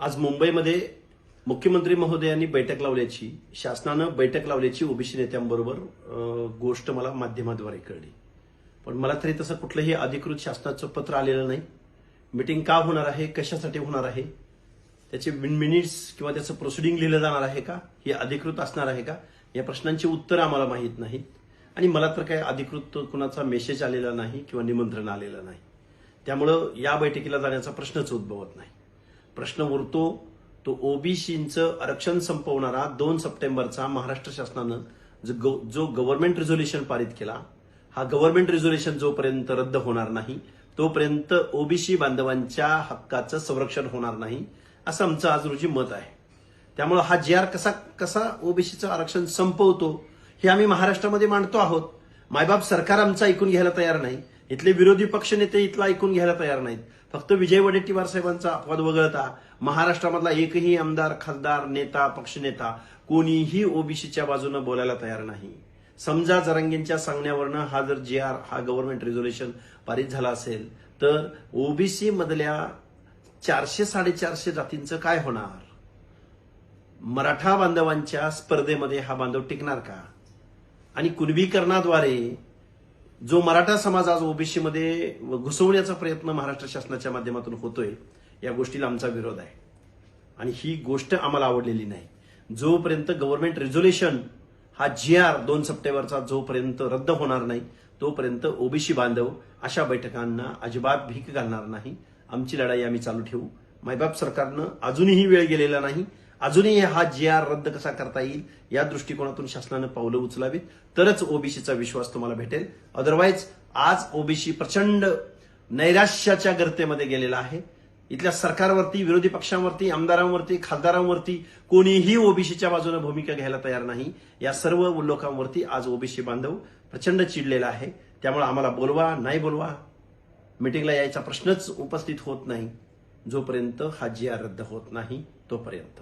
आज मुंबईमध्ये मुख्यमंत्री महोदयांनी बैठक लावल्याची शासनानं बैठक लावल्याची ओबीसी नेत्यांबरोबर गोष्ट मला माध्यमाद्वारे कळली. पण मला तरी तसं कुठलंही अधिकृत शासनाचं पत्र आलेलं नाही. मिटिंग का होणार आहे कशासाठी होणार आहे त्याचे मिनिट्स किंवा त्याचं प्रोसिडिंग लिहिलं जाणार आहे का हे अधिकृत असणार आहे का या प्रश्नांची उत्तरं आम्हाला माहीत नाहीत. आणि मला तर काही अधिकृत कुणाचा मेसेज आलेला नाही किंवा निमंत्रण आलेलं नाही. त्यामुळं या बैठकीला जाण्याचा प्रश्नच उद्भवत नाही. प्रश्न उरतो तो ओबीसीचं आरक्षण संपवणारा दोन सप्टेंबरचा महाराष्ट्र शासनानं जो जो गव्हर्नमेंट रिझोल्युशन पारित केला हा गव्हर्नमेंट रिझोल्युशन जोपर्यंत रद्द होणार नाही तोपर्यंत ओबीसी बांधवांच्या हक्काचं संरक्षण होणार नाही असं आमचं आज रोजी मत आहे. त्यामुळे हा जी आर कसा कसा ओबीसीचं आरक्षण संपवतो हे आम्ही महाराष्ट्रामध्ये मांडतो आहोत. मायबाप सरकार आमचं ऐकून घ्यायला तयार नाही. इथले विरोधी पक्षनेते इथला ऐकून घ्यायला तयार नाहीत. फक्त विजय वडेट्टीवार साहेबांचा अपवाद वगळता महाराष्ट्रामधला एकही आमदार खासदार नेता पक्षनेता कोणीही ओबीसीच्या बाजूनं बोलायला तयार नाही. समजा जरांगेंच्या सांगण्यावरनं हा जर जी आर हा गव्हर्नमेंट रेझोल्युशन पारित झाला असेल तर ओबीसी मधल्या चारशे साडेचारशे जातींचं काय होणार? मराठा बांधवांच्या स्पर्धेमध्ये हा बांधव टिकणार का? आणि कुणबीकरणाद्वारे जो मराठा समाज आज ओबीसीमध्ये घुसवण्याचा प्रयत्न महाराष्ट्र शासनाच्या माध्यमातून होतोय या गोष्टीला आमचा विरोध आहे. आणि ही गोष्ट आम्हाला आवडलेली नाही. जोपर्यंत गव्हर्नमेंट रेझोल्युशन हा जी आर दोन सप्टेंबरचा जोपर्यंत रद्द होणार नाही तोपर्यंत ओबीसी बांधव अशा बैठकांना अजिबात भीक घालणार नाही. आमची लढाई आम्ही चालू ठेवू. मायबाप सरकारनं अजूनही वेळ गेलेला नाही. अजूनही हा जी आर रद्द कसा करता येईल या दृष्टिकोनातून शासनानं पावलं उचलावीत. तरच ओबीसीचा विश्वास तुम्हाला भेटेल. अदरवाईज आज ओबीसी प्रचंड नैराश्याच्या गर्तेमध्ये गेलेला आहे. इथल्या सरकारवरती विरोधी पक्षांवरती आमदारांवरती खासदारांवरती कोणीही ओबीसीच्या बाजूने भूमिका घ्यायला तयार नाही. या सर्व लोकांवरती आज ओबीसी बांधव प्रचंड चिडलेला आहे. त्यामुळे आम्हाला बोलवा नाही बोलवा मिटिंगला यायचा प्रश्नच उपस्थित होत नाही. जोपर्यंत हा जी आर रद्द होत नाही तोपर्यंत.